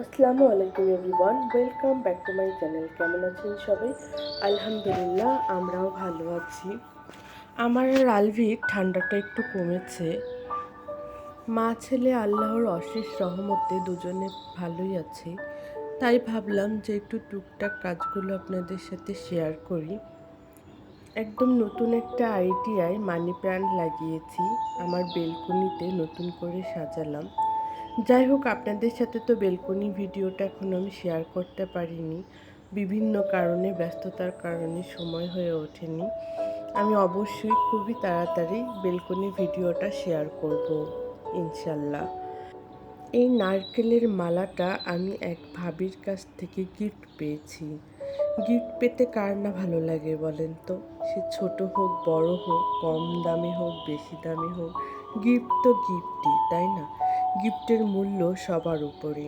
আসসালামু আলাইকুম everyone, welcome back to my channel. কেমন আছেন সবাই? আলহামদুলিল্লাহ, আমরাও ভালো আছি। আমার আর আলভির ঠান্ডাটা একটু কমেছে। মা, ছেলে, আল্লাহর অশেষ রহমতে দুজনে ভালোই আছে। তাই ভাবলাম যে একটু টুকটাক কাজগুলো আপনাদের সাথে শেয়ার করি। একদম নতুন একটা আইডিয়ায় মানি প্ল্যান্ট লাগিয়েছি। আমার বেলকনিতে নতুন করে সাজালাম। যাই হোক, আপনাদের সাথে তো বেলকনি ভিডিওটা এখন আমি শেয়ার করতে পারিনি। বিভিন্ন কারণে, ব্যস্ততার কারণে সময় হয়ে ওঠেনি। আমি অবশ্যই খুবই তাড়াতাড়ি বেলকনি ভিডিওটা শেয়ার করব, ইনশাল্লাহ। এই নারকেলের মালাটা আমি এক ভাবির কাছ থেকে গিফট পেয়েছি। গিফট পেতে কার না ভালো লাগে বলেন তো? সে ছোট হোক, বড় হোক, কম দামি হোক, বেশি দামি হোক গিফট তো গিফটই তাই না? গিফটের মূল্য সবার উপরে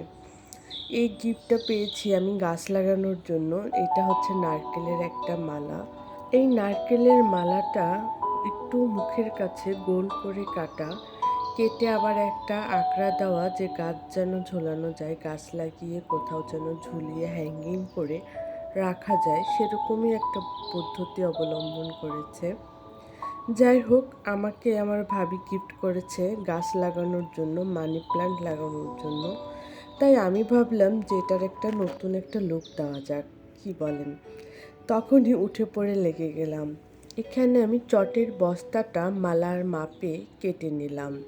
এই গিফটটা পেয়েছি আমি গাছ লাগানোর জন্য। এটা হচ্ছে নারকেলের একটা মালা। এই নারকেলের মালাটা একটু মুখের কাছে গোল করে কাটা। কেটে আবার একটা আঁকড়া দেওয়া যে গাছ যেন ঝোলানো যায়, গাছ লাগিয়ে কোথাও যেন ঝুলিয়ে হ্যাঙ্গিং করে রাখা যায়, সেরকমই একটা পদ্ধতি অবলম্বন করেছে। যাই হোক, আমাকে আমার ভাবি গিফট করেছে গাছ লাগানোর জন্য মানি প্ল্যান্ট লাগানোর জন্য। তাই আমি ভাবলাম যে এটার একটা নতুন একটা লুক দেওয়া যাক, কি বলেন? তখনই উঠে পড়ে লেগে গেলাম। এখানে আমি চটের বস্তাটা মালার মাপে কেটে নিলাম।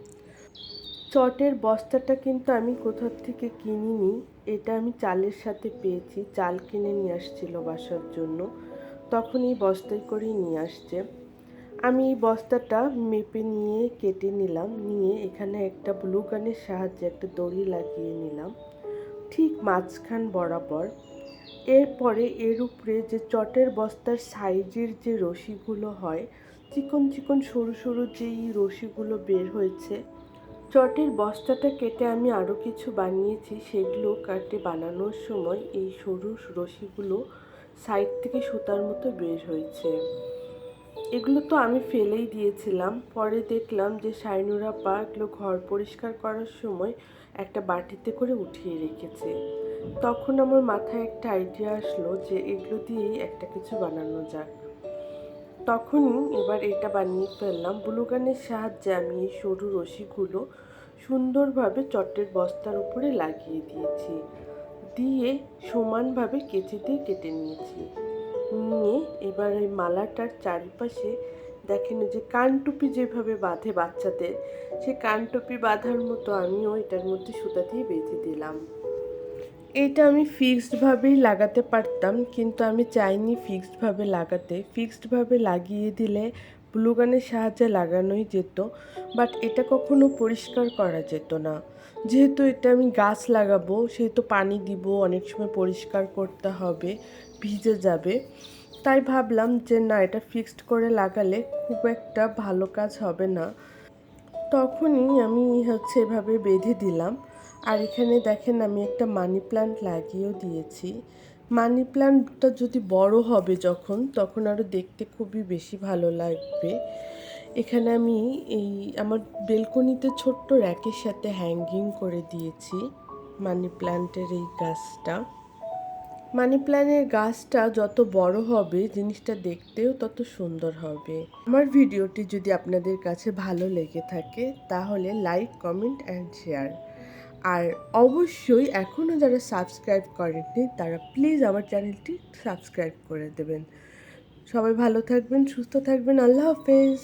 চটের বস্তাটা কিন্তু আমি কোথার থেকে কিনিনি, এটা আমি চালের সাথে পেয়েছি, চাল কিনে নিয়ে আসছিল বাসার জন্য। তখন এই বস্তায় করেই নিয়ে আসছে। আমি এই বস্তাটা মেপে নিয়ে কেটে নিলাম, নিয়ে এখানে একটা ব্লু গানের সাহায্যে একটা দড়ি লাগিয়ে নিলাম, ঠিক মাঝখান বরাবর। এরপরে এর উপরে যে চটের বস্তার সাইজের যে রশিগুলো হয়, চিকন চিকন সরু সরু যেই রশিগুলো বের হয়েছে, চটের বস্তাটা কেটে আমি আরও কিছু বানিয়েছি, সেগুলো কাটে বানানোর সময় এই সরু রশিগুলো সাইড থেকে সুতার মতো বের হয়েছে। এগুলো তো আমি ফেলেই দিয়েছিলাম। পরে দেখলাম যে সাইনুরা পা এগুলো ঘর পরিষ্কার করার সময় একটা বাটিতে করে উঠিয়ে রেখেছে। তখন আমার মাথায় একটা আইডিয়া আসলো যে এগুলো দিয়েই একটা কিছু বানানো যাক। তখনই এবার এটা বানিয়ে ফেললাম। ব্লুগানের সাহায্যে আমি এই সরু রশিগুলো সুন্দরভাবে চটের বস্তার উপরে লাগিয়ে দিয়েছি। দিয়ে সমানভাবে কেচি দিয়ে কেটে নিয়েছি। নিয়ে এবার ওই মালাটার চারিপাশে দেখেন যে কানটুপি যেভাবে বাঁধে বাচ্চাদের সে কানটুপি বাঁধার মতো আমিও এটার মধ্যে সুতা দিয়ে বেঁধে দিলাম। এটা আমি ফিক্সডভাবেই লাগাতে পারতাম, কিন্তু আমি চাইনি ফিক্সডভাবে লাগাতে। ফিক্সডভাবে লাগিয়ে দিলে ব্লুগানের সাহায্যে লাগানোই যেত বাট এটা কখনো পরিষ্কার করা যেত না। যেহেতু এটা আমি গাছ লাগাবো, সেহেতু পানি দিব, অনেক সময় পরিষ্কার করতে হবে, ভিজে যাবে। তাই ভাবলাম যে না, এটা ফিক্সড করে লাগালে খুব একটা ভালো কাজ হবে না। তখনই আমি হচ্ছে এভাবে বেঁধে দিলাম। আর এখানে দেখেন আমি একটা মানি প্লান্ট লাগিয়েও দিয়েছি। মানি প্ল্যান্টটা যদি বড় হবে যখন, তখন আরও দেখতে খুবই বেশি ভালো লাগবে। এখানে আমি এই আমার বেলকনিতে ছোট্ট র্যাকের সাথে হ্যাঙ্গিং করে দিয়েছি মানি প্ল্যান্টের এই গাছটা। মানি প্ল্যান্টের গাছটা যত বড় হবে জিনিসটা দেখতেও তত সুন্দর হবে। আমার ভিডিওটি যদি আপনাদের কাছে ভালো লেগে থাকে, তাহলে লাইক কমেন্ট অ্যান্ড শেয়ার আর অবশ্যই এখনও যারা সাবস্ক্রাইব করেননি, তারা প্লিজ আমার চ্যানেলটি সাবস্ক্রাইব করে দেবেন। সবাই ভালো থাকবেন, সুস্থ থাকবেন, আল্লাহ হাফেজ।